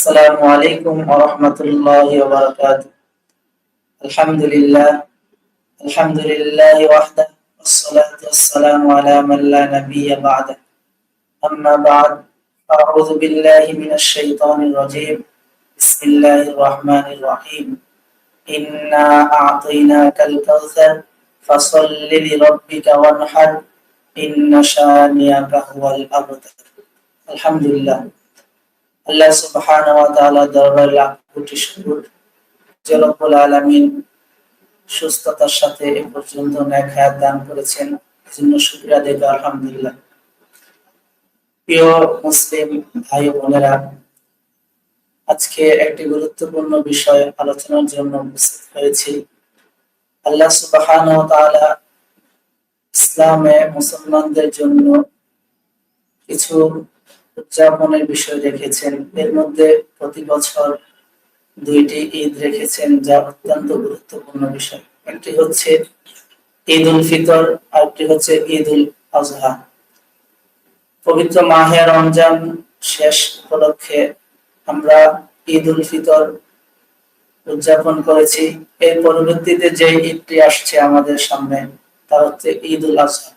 السلام عليكم ورحمة الله وبركاته. الحمد لله الحمد لله وحده والصلاة والسلام على من لا نبي بعده. أما بعد أعوذ بالله من الشيطان الرجيم. بسم الله الرحمن الرحيم. إنا أعطيناك الكوثر فصل لربك وانحر. إن شانئك هو الأبتر. الحمد لله আল্লাহ সুবহানাহু ওয়া তাআলা দরবারে লাখ কোটি শুকর। আলামিন সুস্থতার সাথে এ পর্যন্ত নেক হায়াত দান করেছেন। দেব আলহামদুলিল্লাহ। প্রিয় মুসলিম ভাই বোনেরা, আজকে একটি গুরুত্বপূর্ণ বিষয় আলোচনার জন্য উপস্থিত হয়েছি। আল্লাহ সুবহানাহু ওয়া তাআলা ইসলামে মুসলমানদের জন্য কিছু উদযাপনের বিষয় রেখেছেন এর মধ্যে প্রতি বছর দুইটি ঈদ রেখেছেন, যা অত্যন্ত গুরুত্বপূর্ণ বিষয়। একটি হচ্ছে ঈদ উল ফিতর, আর একটি হচ্ছে ঈদ উল আজহা। পবিত্র মাহে রমজান শেষ উপলক্ষে আমরা ঈদ উল ফিতর উদযাপন করেছি। এর পরবর্তীতে যে ঈদটি আসছে আমাদের সামনে, তা হচ্ছে ঈদ উল আজহা।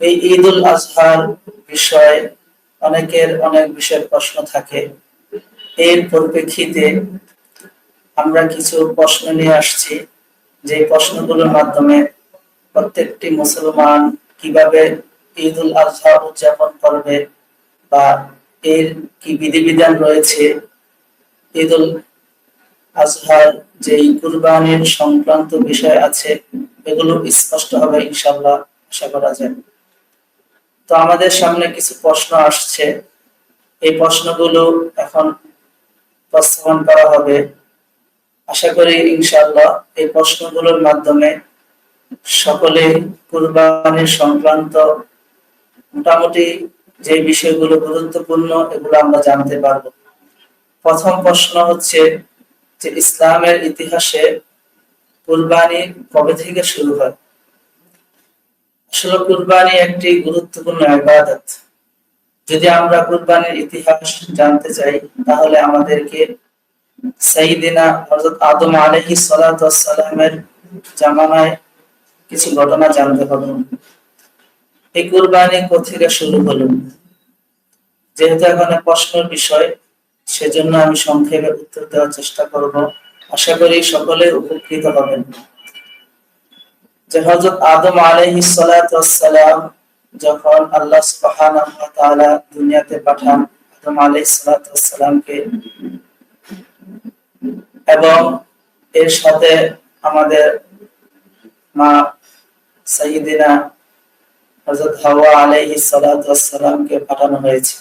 এই ঈদ উল আজহার বিষয়ে অনেকের অনেক বিষয়ের প্রশ্ন থাকে। এর পরিপ্রেক্ষিতে আমরা কিছু প্রশ্ন নিয়ে আসছি। যে প্রশ্নগুলোর মাধ্যমে প্রত্যেকটি মুসলমান কীভাবে ঈদ উল আজহা উদযাপন করবে বা এর কি বিধিবিধান রয়েছে? ঈদ উল আজহার যে কুরবানির সংক্রান্ত বিষয় আছে, এগুলো স্পষ্ট হবে ইনশাল্লাহ আশা করা যায়। তো আমাদের সামনে কিছু প্রশ্ন আসছে। এই প্রশ্নগুলো এখন উপস্থাপন করা হবে। আশা করি ইনশাল্লাহ এই প্রশ্নগুলোর মাধ্যমে সকলে কুরবানির সংক্রান্ত মোটামুটি যে বিষয়গুলো গুরুত্বপূর্ণ এগুলো আমরা জানতে পারব। প্রথম প্রশ্ন হচ্ছে যে ইসলামের ইতিহাসে কুরবানি কবে থেকে শুরু হয়? আসলে কুরবানি একটি গুরুত্বপূর্ণ ইবাদত। যদি আমরা কুরবানির ইতিহাস জানতে চাই, তাহলে আমাদেরকে সাইদিনা হযরত আদম আলাইহিস সালাতু সালামের জামানায় কিছু ঘটনা জানতে হবে। এই কুরবানি কোথেকে শুরু হলো? যেহেতু এখানে প্রশ্নের বিষয়, সেজন্য আমি সংক্ষেপে উত্তর দেওয়ার চেষ্টা করব। আশা করি সকলে উপকৃত হবেন। যে হযরত আদম সালাতু সালাম যখন আল্লাহ সুবহানাহু দুনিয়াতে পাঠান, আদম আলাইহিস সালাতু এবং এর সাথে আমাদের মা সাইয়্যিদিনা হযরত হাওয়া আলাইহিস সালাতু পাঠানো হয়েছে।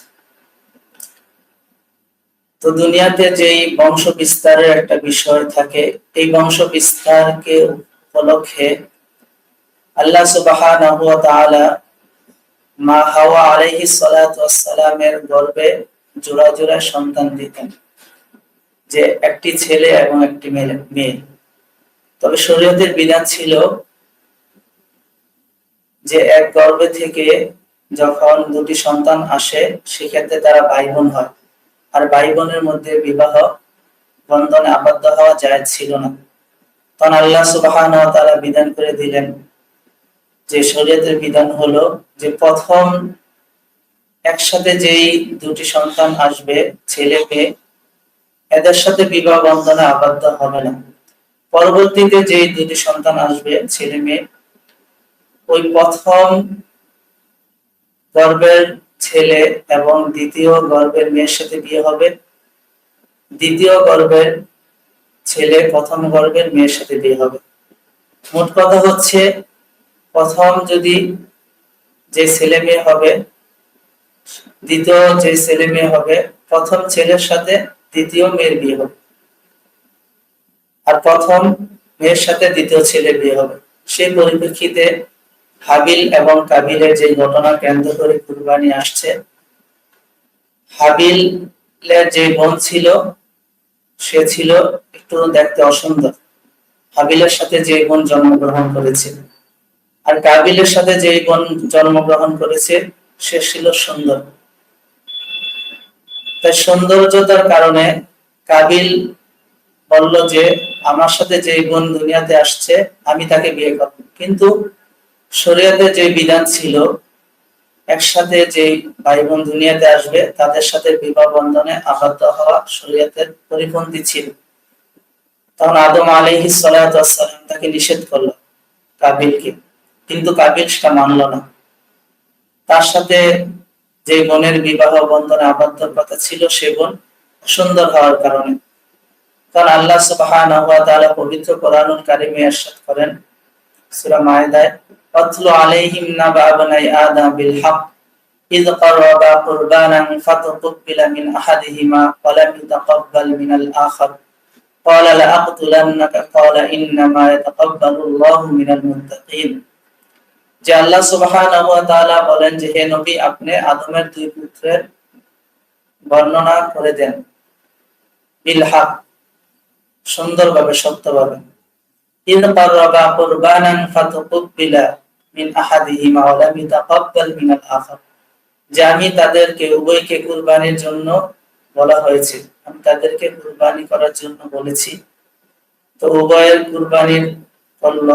তো দুনিয়াতে যেই বংশ বিস্তারের একটা বিষয় থাকে, এই বংশ বিস্তারকে উপলক্ষে আল্লাহ মা হাওয়া সালামের জোড়া জোড়া সন্তান দিতেন। যে একটি ছেলে এবং একটি মেয়ে। তবে শরীয়তের বিধান ছিল যে এক গর্ভে থেকে যখন দুটি সন্তান আসে, সেক্ষেত্রে তারা ভাই বোন হয়। আর ভাই বোনের মধ্যে বিবাহ, বন্ধনে আবদ্ধ হওয়া যায় ছিল না। তখন আল্লাহ সুবাহ তারা বিধান করে দিলেন যে শরীয়তের বিধান হলো যে প্রথম একসাথে যেই দুটি সন্তান আসবে, ছেলে মেয়ে, এদের সাথে বিবাহ বন্ধনে আবদ্ধ হবে না। পরবর্তীতে যে দুটি সন্তান আসবে, ছেলে মেয়ে, ওই প্রথম গর্বের ছেলে এবং দ্বিতীয় গর্বের মেয়ের সাথে বিয়ে হবে। দ্বিতীয় গর্বের ছেলে প্রথম গর্বের মেয়ের সাথে বিয়ে হবে। মোট কথা হচ্ছে প্রথম যদি যে ছেলে মেয়ে হবে, দ্বিতীয় যে ছেলে মেয়ে হবে, প্রথম ছেলের সাথে দ্বিতীয় মেয়ের বিয়ে হবে। আর প্রথম মেয়ের সাথে দ্বিতীয় ছেলে বিয়ে হবে। সেই পরিপ্রেক্ষিতে হাবিল এবং কাবিলের যে ঘটনা কেন্দ্র করে কুরবানি আসছে, হাবিলের যে বোন ছিল, সে ছিল একটু দেখতে অসুন্দর। হাবিলের সাথে যে বোন জন্মগ্রহণ করেছে আর কাবিলের সাথে যে বোন জন্মগ্রহণ করেছে, সে ছিল সুন্দর। তাই সৌন্দর্যতার কারণে কাবিল বলল যে, আমার সাথে যে বোন দুনিয়াতে আসছে, আমি তাকে বিয়ে করব। কিন্তু শরীয়তে যে বিধান ছিল, একসাথে যে ভাই বোন দুনিয়াতে আসবে, তাদের সাথে বিবাহ বন্ধনে আবদ্ধ হওয়া শরীয়তের পরিপন্থী ছিল। তখন আদম আলহি সালাম তাকে নিষেধ করল কাবিলকে। কিন্তু কাবিল সেটা মানল না তার সাথে যে বোনের বিবাহ বন্ধনে আবদ্ধ কথা ছিল সে বোন সুন্দর হওয়ার কারণে কারণ আল্লাহ সুবহানাহু ওয়া তাআলা পবিত্র কোরআনুল কারিমে ইরশাদ করেন সূরা মায়েদায় অতলু আলাইহিম নাবা বানাই আদম বিল হক إذ قربا قربانا فتقبل من أحدهما ولم يتقبل من الآخر قال لأقتلنك قال إنما يتقبل الله من المتقين যে আল্লাহ সুবহানাহু বলেন যে, হে নবী, আপনি আদমের দুই পুত্রের বর্ণনা করে দেন। বিল হক সুন্দরভাবে, সত্যভাবে। আমি তাদেরকে, উভয়কে কুরবানির জন্য বলা হয়েছে। আমি তাদেরকে কুরবানি করার জন্য বলেছি। তো উভয়ের কুরবানির করল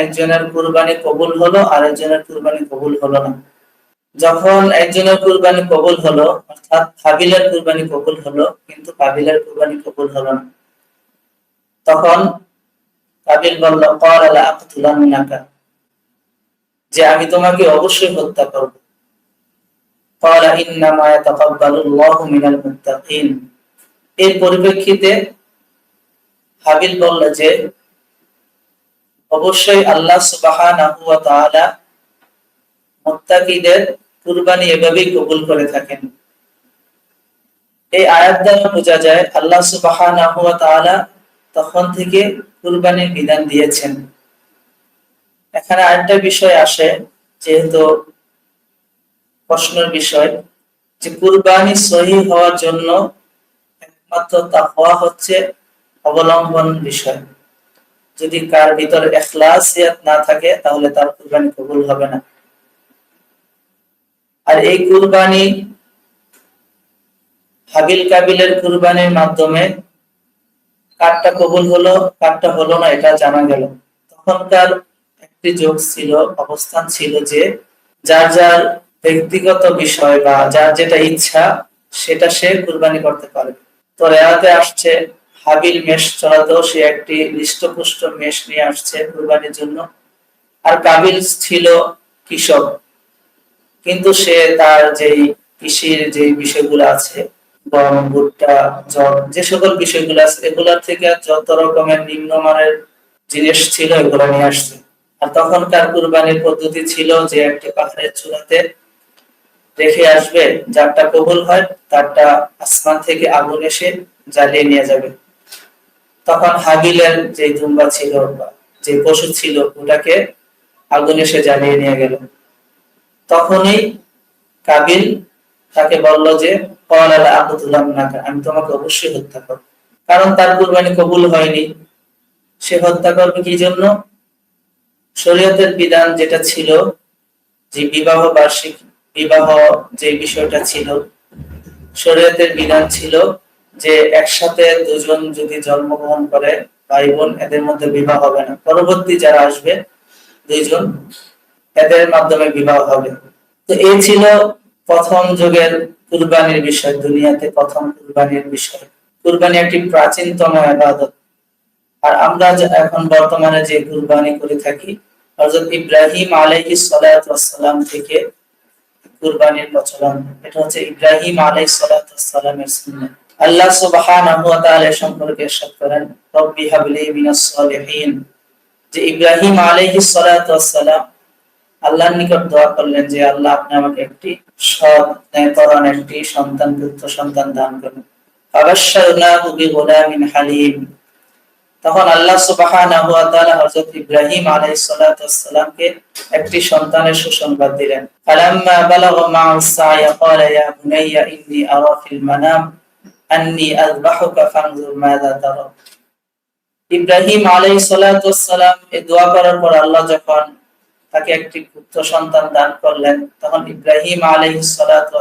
একজনের কুরবানি কবুল হলো আর একজনের কুরবানি কবুল হলো না। যখন একজনের কুরবানি কবুল হলো, অর্থাৎ ফাবিলের কুরবানি কবুল হলো, কিন্তু কাবিলের কুরবানি কবুল হলো না। তখন কাবিল বলল কর আলা আকতুলান মিনাকা যে আমি তোমাকে অবশ্যই হত্যা করব। কর ইন্নামা ইয়াতাকাব্বালুল্লাহু মিনাল মুত্তাকিন এর পরিপ্রেক্ষিতে হাবিল বলল যে অবশ্যই আল্লাহ সুবহানাহু ওয়া তাআলা কুরবানি এভাবেই কবুল করে থাকেন। এই আয়াত দ্বারা বোঝা যায়, আল্লাহ সুবহানাহু তাআলা তখন থেকে কুরবানির বিধান দিয়েছেন। এখানে আরেকটা বিষয় আসে, যেহেতু প্রশ্নের বিষয়, যে কুরবানি সহি হওয়ার জন্য একমাত্র তা হওয়া হচ্ছে অবলম্বন বিষয়। যদি কার ভিতরে এখলাসিয়াত না থাকে, তাহলে তার কুরবানি কবুল হবে না। আর এই কুরবানি হাবিল কাবিলের কুরবানির মাধ্যমে কারটা কবুল হলো, কারটা হলো না, এটা জানা গেল। তখনকার একটি যোগ ছিল, অবস্থান ছিল যে যার যার ব্যক্তিগত বিষয় বা যার যেটা ইচ্ছা, সেটা সে কুরবানি করতে পারে তো রেয়াতে আসছে হাবিল মেষ চড়াতেও সে একটি হৃষ্টপুষ্ট মেষ নিয়ে আসছে কুরবানির জন্য। আর কাবিল ছিল কৃষক, কিন্তু সে তার যেই কৃষির যে বিষয়গুলো আছে, গম, ভুট্টা জল যে সকল বিষয়গুলো আছে, এগুলার থেকে যত রকমের নিম্নমানের জিনিস ছিল এগুলো নিয়ে আসছে। আর তখনকার কুরবানির পদ্ধতি ছিল যে একটি পাহাড়ের চূড়াতে রেখে আসবে, যারটা কবুল হয়, তারটা আসমান থেকে আগুন এসে জ্বালিয়ে নিয়ে যাবে। তখন হাবিলের যে দুম্বা ছিল যে পশু ছিল, ওটাকে আগুন সে জ্বালিয়ে নিয়ে গেল। তখনই কাবিল তাকে বলল যে আমি তোমাকে অবশ্যই হত্যা করব। কারণ তার কুরবানি কবুল হয়নি। সে হত্যা করবে কি জন্য? শরীয়তের বিধান যেটা ছিল, যে বিবাহ বার্ষিক, বিবাহ যে বিষয়টা ছিল, শরীয়তের বিধান ছিল যে একসাথে দুজন যদি জন্মগ্রহণ করে, ভাই বোন, এদের মধ্যে বিবাহ হবে না। পরবর্তী যারা আসবে, দুইজন, এদের মাধ্যমে বিবাহ হবে। তো এই ছিল প্রথম যুগের কুরবানির বিষয়, দুনিয়াতে প্রথম কুরবানির বিষয়। কুরবানি একটি প্রাচীনতম আবাদত। আর আমরা এখন বর্তমানে যে কুরবানি করে থাকি, হযরত ইব্রাহিম আলাইহিস সালাম থেকে কুরবানির প্রচলন। এটা হচ্ছে ইব্রাহিম আলাইহিস সালামের সুন্নাহ আল্লাহ সুবহানাহু ওয়া তাআলা সম্পর্কে করেন, রব্বি হাবলি মিনাস সালিহিন। যে ইব্রাহিম আলাইহিস সালাম আল্লাহর নিকট দোয়া করলেন যে, আল্লাহ, আপনি আমাকে একটি সৎ একটি সন্তান, পুত্র সন্তান দান করুন। হালিম। তখন আল্লাহ সুবহানাহু ওয়া তাআলা হযরত ইব্রাহিম আলাইহিস সালাতু একটি সন্তানের সুসংবাদ দিলেন। ফালাম্মা বালাগা মা'আ সায়া, ক্বালা ইয়া বুনাইয়া ইন্নী আরা ফিল মানাম। আন্নী আযবাহুকা ফানজুর মাযা তারা। ইব্রাহিম আলাইহিস সালাতু এই দোয়া করার পর আল্লাহ যখন তাকে একটি পুত্র সন্তান দান করলেন, তখন ইব্রাহিম আলাইহিস সালাতু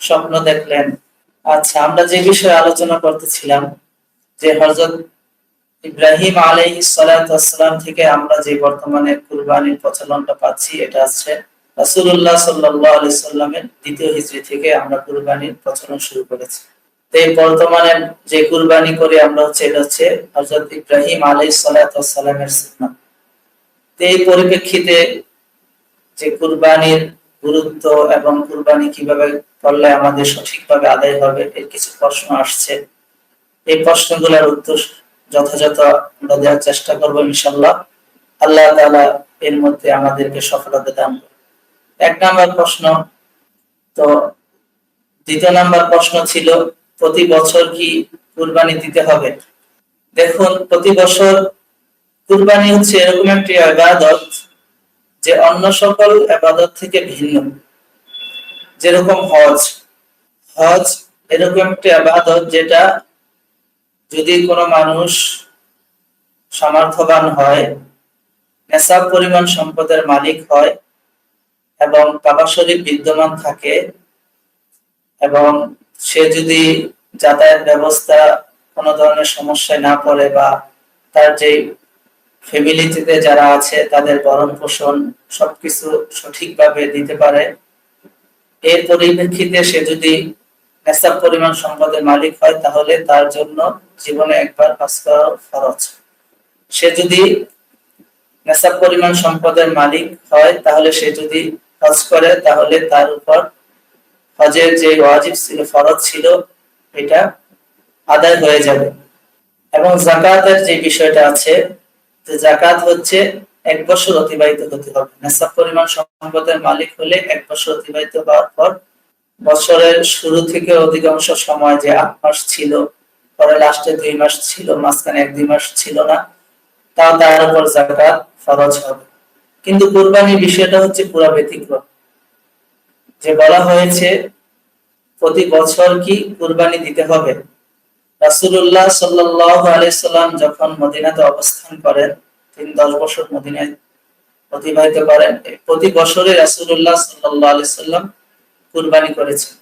স্বপ্ন দেখলেন আচ্ছা আমরা যে বিষয়ে আলোচনা করতেছিলাম, যে হজরত ইব্রাহিম আলাই সালাম থেকে আমরা যে বর্তমানে কুরবানির প্রচলনটা পাচ্ছি, এটা হচ্ছে রাসুল্লাহ সাল্লাহ আলি সাল্লামের দ্বিতীয় হিজড়ি থেকে আমরা কুরবানির প্রচলন শুরু করেছি। বর্তমানে যে কুরবানি করে আমরা হচ্ছে, এটা হচ্ছে হজরত ইব্রাহিম আলাই সালামের সুন্নাত এই পরিপ্রেক্ষিতে যে কুরবানির গুরুত্ব এবং কুরবানি কীভাবে করলে আমাদের সঠিকভাবে আদায় হবে, এর কিছু প্রশ্ন আসছে। এই প্রশ্নগুলোর উত্তর যথাযথ আমরা দেওয়ার চেষ্টা করব ইনশাল্লাহ আল্লাহ তালা এর মধ্যে আমাদেরকে সফলতা দান এক নাম্বার প্রশ্ন, তো দ্বিতীয় নাম্বার প্রশ্ন ছিল প্রতি বছর কি কুরবানি দিতে হবে? দেখুন, প্রতি বছর কুরবানি হচ্ছে এরকম একটি আবাদত যে অন্য সকল আবাদত থেকে ভিন্ন। যেরকম হজ। হজ এরকম একটি আবাদত যেটা যদি কোনো মানুষ সামর্থ্যবান হয়, নেশাব পরিমাণ সম্পদের মালিক হয় এবং কাবা শরীফ বিদ্যমান থাকে এবং সে যদি যাতায়াত ব্যবস্থা কোনো ধরনের সমস্যায় না পড়ে বা তার যে ফ্যামিলিতে যারা আছে, তাদের ভরণ পোষণ সবকিছু সঠিকভাবে দিতে পারে, এর পরিপ্রেক্ষিতে সে যদি নেশাব পরিমাণ সম্পদের মালিক হয়, তাহলে তার জন্য জীবনে একবার হজ করা ফরজ সে যদি নেশাব পরিমাণ সম্পদের মালিক হয়, তাহলে সে যদি কাজ করে, তাহলে তার উপর হজের যে ওয়াজিব ছিল, ফরজ ছিল, এটা আদায় হয়ে যাবে। এবং জাকাতের যে বিষয়টা আছে, যে জাকাত হচ্ছে এক বছর অতিবাহিত হতে হবে। নেশাব পরিমাণ সম্পদের মালিক হলে এক বছর অতিবাহিত হওয়ার পর বছরের শুরু থেকে অধিকাংশ সময় যে আট মাস ছিল, পরে লাস্টে দুই মাস ছিল, মাঝখানে এক দুই মাস ছিল না, তা তার উপর জাকাত ফরজ হবে। কিন্তু কুরবানির বিষয়টা হচ্ছে পুরা ব্যতিক্রম। যে বলা হয়েছে, প্রতি বছর কি কুরবানি দিতে হবে? রাসুল্লাহ সাল্লাহ আলাইসাল্লাম যখন মদিনাতে অবস্থান করেন, তিনি দশ বছর মদিনায় অতিবাহিত করেন। প্রতি বছরে রাসুল্লাহ সাল্লাহ আলাইসাল্লাম কুরবানি করেছেন।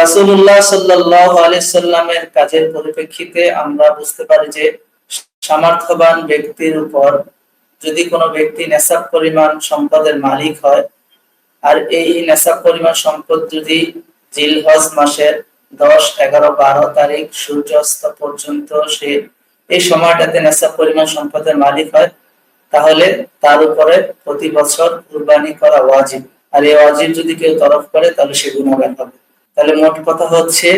রাসুল্লাহ সাল্লাহ আলাইসাল্লামের কাজের পরিপ্রেক্ষিতে আমরা বুঝতে পারি যে, সামর্থ্যবান ব্যক্তির উপর যদি কোনো ব্যক্তি নেশাব পরিমাণ সম্পদের মালিক হয় আর এই নেশাব পরিমাণ সম্পদ যদি জিলহজ মাসের দশ, এগারো, বারো তারিখ সূর্যাস্ত পর্যন্ত সে এই সময়টাতে নেশাব পরিমাণ সম্পদের মালিক হয়, তাহলে তার উপরে প্রতি বছর কুরবানি করা ওয়াজিব। আর এই ওয়াজিব যদি কেউ তরফ করে, তাহলে সে গুণাগার হবে। তাহলে মোট কথা হচ্ছে,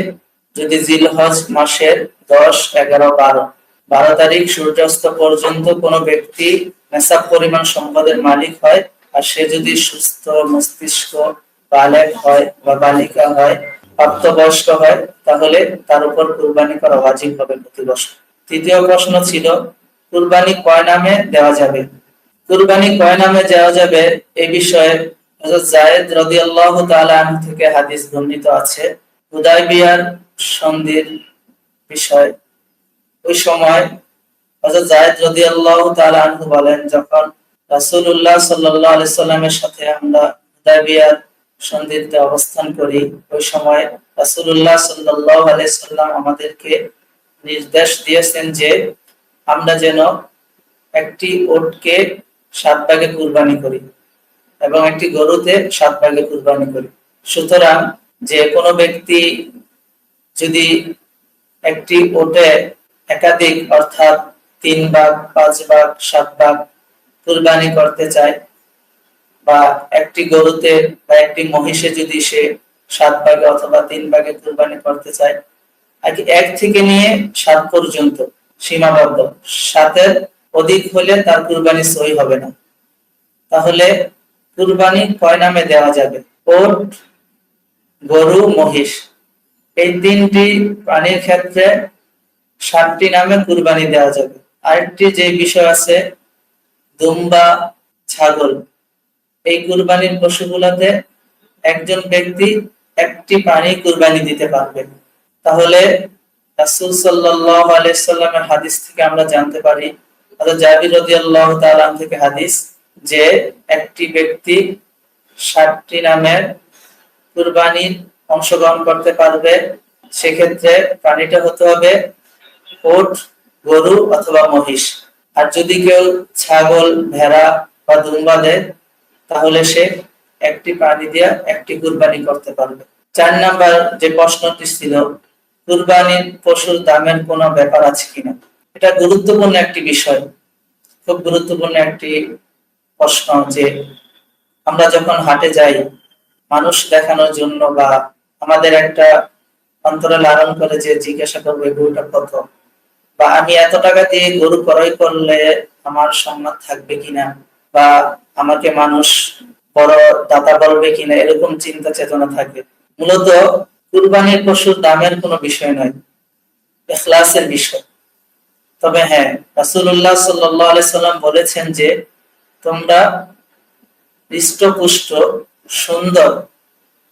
যদি জিলহজ মাসের দশ, এগারো, বারো বারো তারিখ সূর্যাস্ত পর্যন্ত কোনো ব্যক্তি নেশাব পরিমাণ সম্পদের মালিক হয় আর সে যদি সুস্থ মস্তিষ্ক বালেক হয় বা বালিকা হয়, প্রাপ্তবয়স্ক হয়, তাহলে তার উপর কুরবানি করা ওয়াজিব হবে প্রতি বছর তৃতীয় প্রশ্ন ছিল, কুরবানি কয় নামে দেওয়া যাবে? কুরবানি কয় নামে দেওয়া যাবে? এই বিষয়ে হযরত জায়েদ রাদিয়াল্লাহু তাআলা আনহু থেকে হাদিস বর্ণিত আছে। হুদায়বিয়ার সন্ধির বিষয়। ওই সময় হযরত জায়েদ রাদিয়াল্লাহু তাআলা আনহু বলেন, যখন রাসূলুল্লাহ সাল্লাল্লাহু আলাইহি সাল্লামের সাথে আমরা হুদায়বিয়ার সন্ধিতে অবস্থান করি। ওই সময় রাসূলুল্লাহ সাল্লাল্লাহু আলাইহি সাল্লাম আমাদেরকে নির্দেশ দিয়েছেন যে আমরা যেন একটি ওটকে সাত ভাগে কুরবানি করি এবং একটি গরুতে সাত ভাগে কুরবানি করি। সুতরাং যে কোনো ব্যক্তি যদি একটি ওটে একাধিক অর্থাৎ তিন ভাগ, পাঁচ ভাগ, সাত ভাগ কুরবানি করতে চায় বা একটি গরুতে বা একটি মহিষে যদি সে সাত ভাগে অথবা তিন ভাগে কুরবানি করতে চায়, আর কি এক থেকে নিয়ে সাত পর্যন্ত সীমাবদ্ধ। সাতের অধিক হলে তার কুরবানি সই হবে না। তাহলে কুরবানি কয় নামে দেওয়া যাবে? ওট, গরু, মহিষ। এই তিনটি প্রাণীর ক্ষেত্রে সাতটি নামে কুরবানি দেওয়া যাবে। আরেকটি যে বিষয় আছে দুম্বা ছাগল। এই কুরবানির পশুগুলোতে একজন ব্যক্তি একটি প্রাণী কুরবানি দিতে পারবে। তাহলে রাসূল সাল্লাল্লাহু আলাইহি সাল্লামের হাদিস থেকে আমরা জানতে পারি জাবির রাদিয়াল্লাহু তাআলা থেকে হাদিস যে একটি ব্যক্তি ষাটটি নামের কুরবানির অংশগ্রহণ করতে পারবে। সেক্ষেত্রে প্রাণীটা হতে হবে ওট, গরু অথবা মহিষ। আর যদি কেউ ছাগল, ভেড়া বা দুম্বা দেয়, তাহলে সে একটি প্রাণী দিয়া একটি কুরবানি করতে পারবে। চার নাম্বার যে প্রশ্নটি ছিল, কুরবানির পশুর দামের কোনো ব্যাপার আছে কিনা? এটা গুরুত্বপূর্ণ একটি বিষয়। খুব গুরুত্বপূর্ণ একটি প্রশ্ন যে আমরা যখন হাটে যাই, মানুষ দেখানোর জন্য বা আমাদের একটা অন্তরে লালন করে যে জিজ্ঞাসা করবে, গরুটা কত? বা আমি এত টাকা দিয়ে গরু ক্রয় করলে আমার সম্মান থাকবে কিনা? বা আমাকে মানুষ বড় দাতা বলবে কিনা? এরকম চিন্তা চেতনা থাকে। মূলত কুরবানির পশুর দামের কোনো বিষয় নয়, এখলাসের বিষয়। তবে হ্যাঁ রাসুল্লাহ সাল্লাম বলেছেন যে, তোমরা হৃষ্টপুষ্ট সুন্দর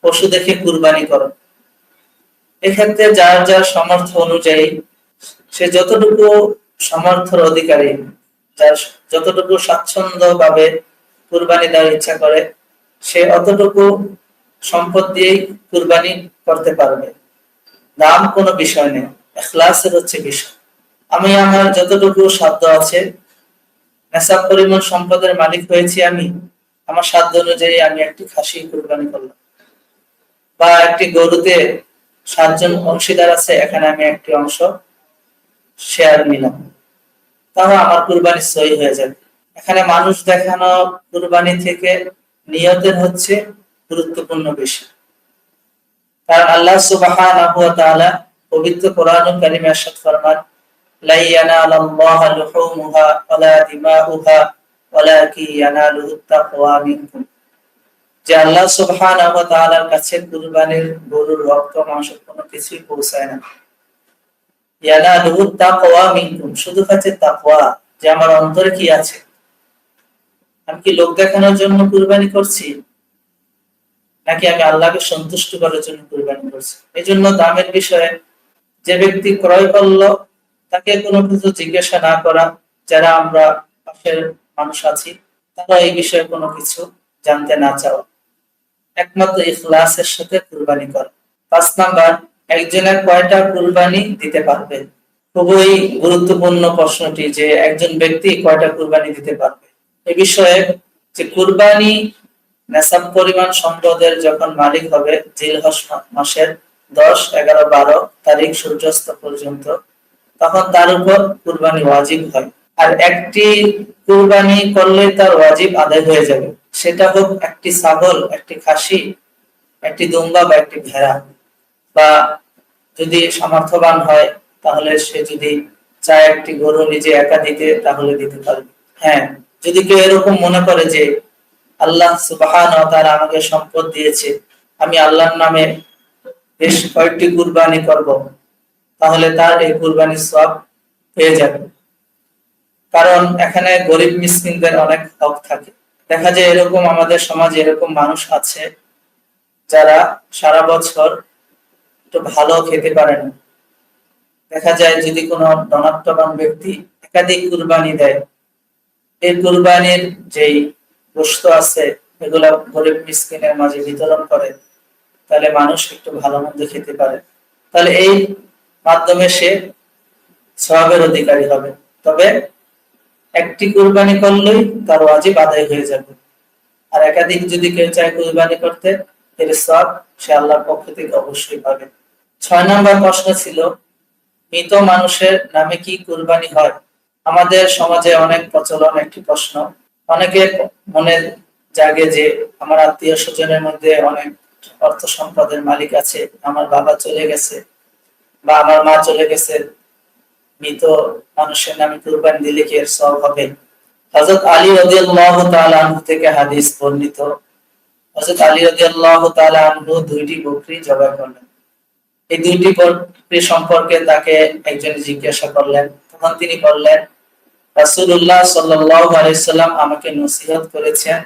পশু দেখে কুরবানি করো। এক্ষেত্রে যার যার সমর্থ অনুযায়ী সে যতটুকু সামর্থ্যের অধিকারী যার যতটুকু স্বাচ্ছন্দ্য ভাবে কুরবানি দেওয়ার ইচ্ছা করে, সে অতটুকু সম্পদ দিয়েই কুরবানি করতে পারবে। দাম কোনো বিষয় নেই, এখলাসের হচ্ছে বিষয়। আমি আমার যতটুকু সাধ্য আছে, নেশাব পরিমাণ সম্পদের মালিক হয়েছি আমি, আমার সাধ্য অনুযায়ী আমি একটি খাসি কুরবানি করলাম। বা একটি গরুতে সাতজন অংশীদার আছে, এখানে আমি একটি অংশ। শেয়ার নিলাম তাহলে আমার কুরবানি সই হয়ে যাবে এখানে মানুষ দেখানো কুরবানি থেকে নিয়তের হচ্ছে গুরুত্বপূর্ণ বিষয় কারণ আল্লাহ সুবহানাহু ওয়া তাআলা পবিত্র কোরআন কারিমে ارشاد ফরমান লা ইয়ানালাল্লাহু লুহুমুহা ওয়ালা দিমাউহা ওয়ালাকিন ইয়ানালুহু তাকওয়া মিনকুম যে আল্লাহ সুবহানাহু ওয়া তাআলার কাছে কুরবানির গরুর রক্ত মাংস কোনো কিছুই পৌঁছায় না শুধু কাছে তাকওয়া, যে আমার অন্তরে কি আছে? আমি কি লোক দেখানোর জন্য কুরবানি করছি? নাকি আমি আল্লাহকে সন্তুষ্ট করার জন্য কুরবানি করছি? এই জন্য দামের বিষয়ে যে ব্যক্তি ক্রয় করল, তাকে কোনো কিছু জিজ্ঞাসা না করা, যারা আমরা পাশের মানুষ আছি, তারা এই বিষয়ে কোনো কিছু জানতে না চাও একমাত্র ইখলাসের সাথে কুরবানি করা। পাঁচ নাম্বার একজনের কয়টা কুরবানি দিতে পারবে? খুবই গুরুত্বপূর্ণ প্রশ্নটি যে একজন ব্যক্তি কয়টা কুরবানি দিতে পারবে? এ বিষয়ে যে কুরবানি নেশাব পরিমাণ সম্পদের যখন মালিক হবে জিলহস মাসের দশ, এগারো, বারো তারিখ সূর্যাস্ত পর্যন্ত, তখন তার উপর কুরবানি ওয়াজিব হয়। আর একটি কুরবানি করলে তার ওয়াজিব আদায় হয়ে যাবে। সেটা হোক একটি ছাগল, একটি খাসি, একটি দুম্বা বা একটি ভেড়া। বা যদি সামর্থ্যবান হয়, তাহলে সে যদি চায় একটি গরু নিজে একা দিতে, তাহলে দিতে পারবে। হ্যাঁ যদি কেউ এরকম মনে করে যে আল্লাহ সুবাহান তারা আমাকে সম্পদ দিয়েছে, আমি আল্লাহর নামে বেশ কয়েকটি কুরবানি করব, তাহলে তার এই কুরবানির সব পেয়ে যাবে। কারণ এখানে গরিব মিসকিনদের অনেক হক থাকে। দেখা যায় এরকম আমাদের সমাজে এরকম মানুষ আছে, যারা সারা বছর একটু ভালো খেতে পারে না দেখা যায় যদি কোনো ধনাত্মবান ব্যক্তি একাধিক কুরবানি দেয়, এই কুরবানির যেই গোস্ত আছে, এগুলা গরিব মিসকিনের মাঝে বিতরণ করে, তাহলে মানুষ একটু ভালো মন্দ খেতে পারে। তাহলে এই মাধ্যমে সে সবের অধিকারী হবে। তবে একটি কুরবানি করলেই তার ওয়াজিব আদায় হয়ে যাবে। আর একাধিক যদি কেউ চায় কুরবানি করতে, এর সব সে আল্লাহর পক্ষ থেকে অবশ্যই পাবে। ছয় নম্বর প্রশ্ন ছিল, মৃত মানুষের নামে কি কুরবানি হয়? আমাদের সমাজে অনেক প্রচলন একটি প্রশ্ন। অনেকে মনে জাগে যে আমার আত্মীয় স্বজনের মধ্যে অনেক অর্থ সম্পদের মালিক আছে, আমার বাবা চলে গেছে বা আমার মা চলে গেছে। মৃত মানুষের নামে কুরবানি দিলে কি এর সব হবে? হজরত আলী রাদিয়াল্লাহু তাআলা থেকে হাদিস বর্ণিত। হজরত আলী রাদিয়াল্লাহু তাআলা আনহু দুইটি বকরি জবাই করলেন। এই দুইটি বকরি সম্পর্কে তাকে একজন জিজ্ঞাসা করলেন। তখন তিনি বললেন, রাসূলুল্লাহ সাল্লাল্লাহু আলাইহি সাল্লাম আমাকে নসিহত করেছেন,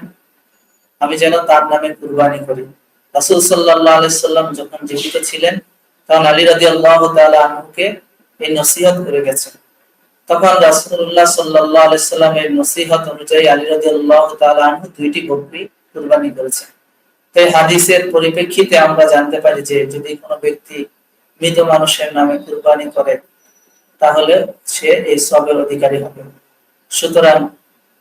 আমি যেন তার নামে কুরবানি করি। রাসূল সাল্লাল্লাহু আলাইহি সাল্লাম যখন জীবিত ছিলেন, তখন আলী রাদিয়াল্লাহু তাআলা আনহুকে এই নসিহত করে গেছেন। তখন রাসূলুল্লাহ সাল্লাল্লাহু আলাইহি সাল্লামের নসিহত অনুযায়ী আলী রাদিয়াল্লাহু তাআলা আনহু দুইটি বকরি কুরবানি করেছেন। এই হাদিসের পরিপ্রেক্ষিতে আমরা জানতে পারি যে যদি কোনো ব্যক্তি মৃত মানুষের নামে কুরবানি করে, তাহলে সে এই সবের অধিকারী হবে। সুতরাং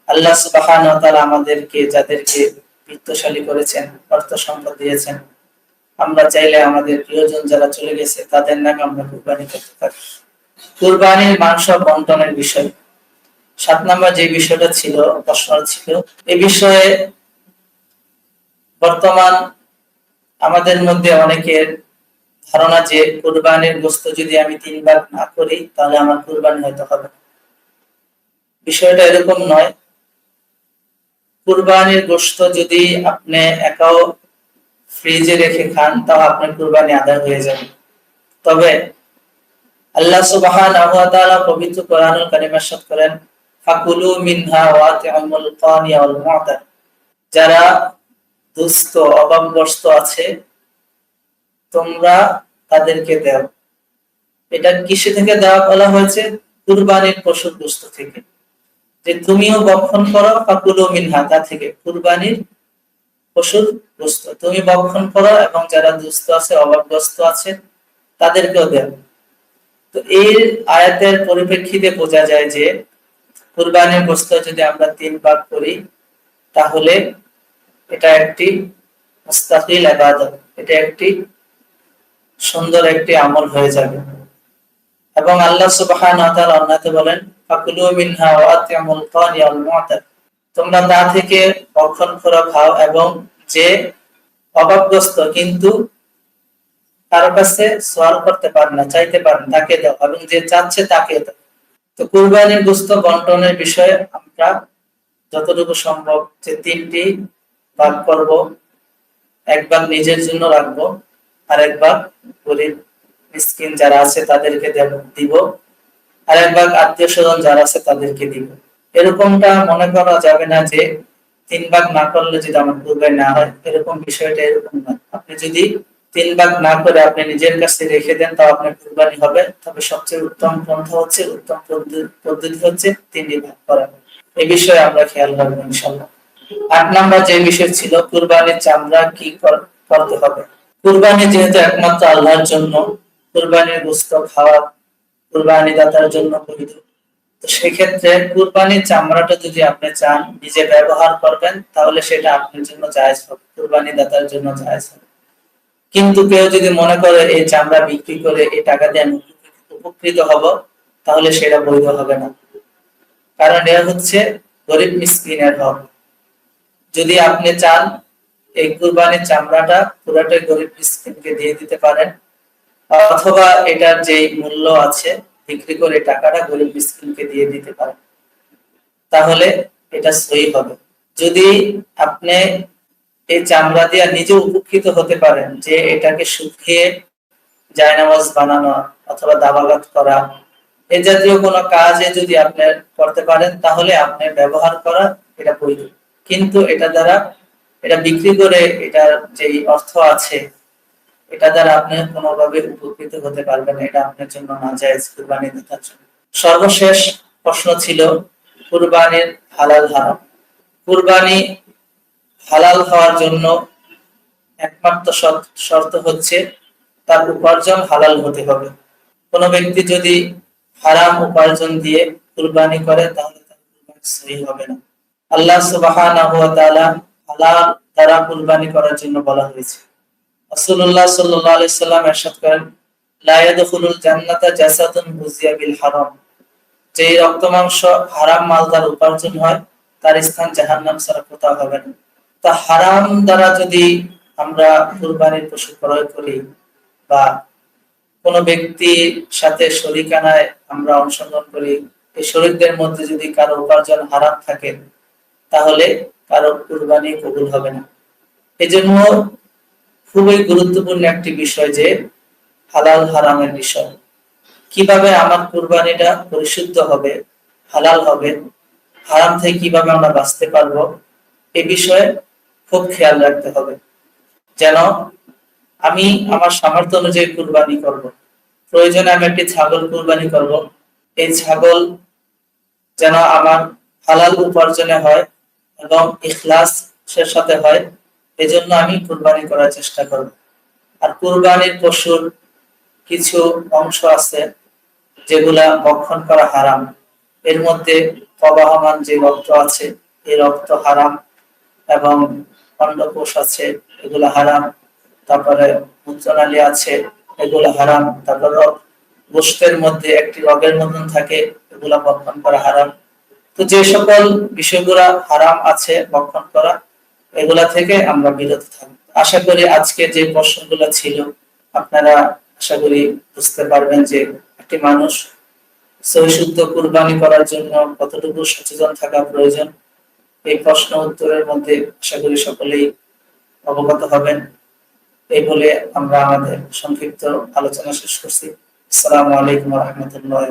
আল্লাহ সুবাহান তারা আমাদেরকে, যাদেরকে বৃত্তশালী করেছেন, অর্থ সম্পদ দিয়েছেন, আমরা চাইলে আমাদের প্রিয়জন যারা চলে গেছে, তাদের নামে আমরা কুরবানি করতে পারি। কুরবানির মাংস বন্টনের বিষয়। সাত নম্বর যে বিষয়টা ছিল, প্রশ্ন ছিল, এ বিষয়ে বর্তমান আমাদের মধ্যে অনেকের ধারণা যে কোরবানির গোস্ত যদি আমি তিনবার না করি, তাহলে আমার কোরবানি হয়তো হবে বিষয়টা এরকম নয়। কোরবানির গোস্ত যদি আপনি একাও ফ্রিজে রেখে খান, তাও আপনার কোরবানি আদায় হয়ে যাবে। তবে আল্লাহ সুবহান পবিত্র কোরআনুল কারিমার সাথ করেন, ফাকুলু মিনহা ওয়াতিউল কানিয়া ওয়াল মুআতা যারা দুস্থ অভাবগ্রস্ত আছে, তোমরা তাদেরকে দাও। এটা কিসে থেকে দেওয়া বলা হয়েছে? কুরবানির পশুর গোস্ত থেকে। যে তুমিও বক্ষণ করো, ফাকুলু মিনহা, তা থেকে। কুরবানির পশুর দুস্থ তুমি বক্ষণ করো এবং যারা দুস্থ আছে অভাবগ্রস্ত আছে, তাদেরকেও দেও। তো এই আয়াতের পরিপ্রেক্ষিতে বোঝা যায় যে, কুরবানির গোস্ত যদি আমরা তিন ভাগ করি, তাহলে এটা একটি মুস্তাকিল আবাদত এটা একটি সুন্দর একটি আমল হয়ে যাবে। এবং আল্লাহ তাআলা অন্যতে বলেন, ফাকুলু মিনহা ওয়া আতিমুল কানিয়াল মু'তাদ তোমরা তা থেকে ভক্ষণ করে খাও এবং যে অভাবগ্রস্ত কিন্তু কারও কাছে সোয়াল করতে পারে না, চাইতে পারে তাকে দাও এবং যে চাচ্ছে তাকে দাও। তো কুরবানির গোস্ত বন্টনের বিষয়ে আমরা যতটুকু সম্ভব যে তিনটি ভাগ করব, এক ভাগ নিজের জন্য রাখব আর এক ভাগ গরিব, মিসকিন যারা আছে তাদেরকে দিব আর এক ভাগ আত্মীয় স্বজন যারা আছে তাদেরকে দিব। এরকমটা মনে করা যাবে না যে তিন ভাগ না করলে যদি আমার পূর্বে না হয়, এরকম বিষয়টা এরকম না আপনি যদি তিন ভাগ না করে আপনি নিজের কাছে রেখে দেন, তাও আপনার কুরবানি হবে। তবে সবচেয়ে উত্তম পন্থা হচ্ছে, উত্তম পদ্ধতি হচ্ছে তিনটি ভাগ করা। এ বিষয়ে আমরা খেয়াল রাখব ইনশাল্লাহ আট নাম্বার যে বিষয় ছিল, কুরবানির চামড়া কি করতে হবে? কুরবানি যেহেতু একমাত্র আল্লাহর জন্য, কুরবানির গোস্ত খাওয়া কুরবানি দাতার জন্য বৈধ। তো সেক্ষেত্রে কুরবানির চামড়াটা যদি আপনি চান, নিজে ব্যবহার করবেন, তাহলে সেটা আপনার জন্য জায়জ হবে কুরবানি দাতার জন্য জায়জ হবে। কিন্তু কেউ যদি মনে করে এই চামড়া বিক্রি করে এই টাকা দিয়ে আমি উপকৃত হব, তাহলে সেটা বৈধ হবে না। কারণ এটা হচ্ছে গরিব মিসকিনের হক। যদি আপনি চান, এই কুরবানির চামড়াটা পুরাটাই গরিব মিসকিনকে দিয়ে দিতে পারেন, অথবা এটার যে মূল্য আছে, বিক্রি করে টাকাটা গরিব মিসকিনকে দিয়ে দিতে পারেন, তাহলে এটা সই হবে। যদি আপনি এই চামড়া দিয়ে নিজে উপকৃত হতে পারেন, যে এটাকে শুকিয়ে জায়নামাজ বানানো অথবা দাবাগাত করা, এ জাতীয় কোনো কাজে যদি আপনি করতে পারেন, তাহলে আপনি ব্যবহার করা এটা বৈধ। কিন্তু এটা দ্বারা এটা বিক্রি করে এটার যে অর্থ আছে, এটা দ্বারা আপনি কোনোভাবে উপকৃত হতে পারবেন এটা আপনার জন্য না যায় কুরবানি দেওয়ার জন্য। সর্বশেষ প্রশ্ন ছিল, কুরবানির হালাল হারাম। কুরবানি হালাল হওয়ার জন্য একমাত্র শর্ত হচ্ছে তার উপার্জন হালাল হতে হবে। কোনো ব্যক্তি যদি হারাম উপার্জন দিয়ে কুরবানি করে, তাহলে তার কুরবানি সহি হবে না। আল্লাহ সুবহানাহু ওয়া তাআলা হালাল দ্বারা কুরবানি করার জন্য বলা হয়েছে রাসূলুল্লাহ সাল্লাল্লাহু আলাইহি সাল্লাম ارشاد করেন লা ইয়াদখুলুল জান্নাতা জাসাদুন বুজিয়া বিল হারাম যে রক্ত মাংস হারাম মাল দ্বারা উপার্জন হয় তার স্থান জাহান্নাম ছাড়া কোথাও হবে না তা হারাম দ্বারা যদি আমরা কুরবানির পশু ক্রয় করি বা কোন ব্যক্তির সাথে শরিকানায় আমরা অংশগ্রহণ করি এই শরীরদের মধ্যে যদি কারো উপার্জন হারাম থাকে তাহলে কারও কুরবানি কবুল হবে না এজন্য খুবই গুরুত্বপূর্ণ একটি বিষয় যে হালাল হারামের বিষয় কীভাবে আমার কুরবানিটা পরিশুদ্ধ হবে, হালাল হবে, হারাম থেকে কীভাবে আমরা বাঁচতে পারব, এ বিষয়ে খুব খেয়াল রাখতে হবে যেন আমি আমার সামর্থ্য অনুযায়ী কুরবানি করব। প্রয়োজনে আমি একটি ছাগল কুরবানি করব। এই ছাগল যেন আমার হালাল উপার্জনে হয় এবং ইখলাসের সাথে হয়, এজন্য আমি কুরবানি করার চেষ্টা করব। আর কুরবানির পশুর কিছু অংশ আছে যেগুলা বক্ষণ করা হারাম। এর মধ্যে প্রবাহমান যে রক্ত আছে, এই রক্ত হারাম এবং অন্ডকোষ আছে, এগুলো হারাম। তারপরে মূত্রনালী আছে, এগুলো হারাম। তারপর গোষ্ঠের মধ্যে একটি রগের মতন থাকে, এগুলা বক্ষণ করা হারাম। তো যে সকল বিষয়গুলা হারাম আছে বক্ষণ করা, এগুলা থেকে আমরা বিরত থাকব। আশা করি আজকে যে প্রশ্নগুলো ছিল, আপনারা আশা করি বুঝতে পারবেন যে একটি মানুষ সহিশুদ্ধ কুরবানি করার জন্য কতটুকু সচেতন থাকা প্রয়োজন। এই প্রশ্ন উত্তরের মধ্যে আশা করি সকলেই অবগত হবেন। এই বলে আমরা আমাদের সংক্ষিপ্ত আলোচনা শেষ করছি। আসসালামু আলাইকুম রহমতুল্লাহ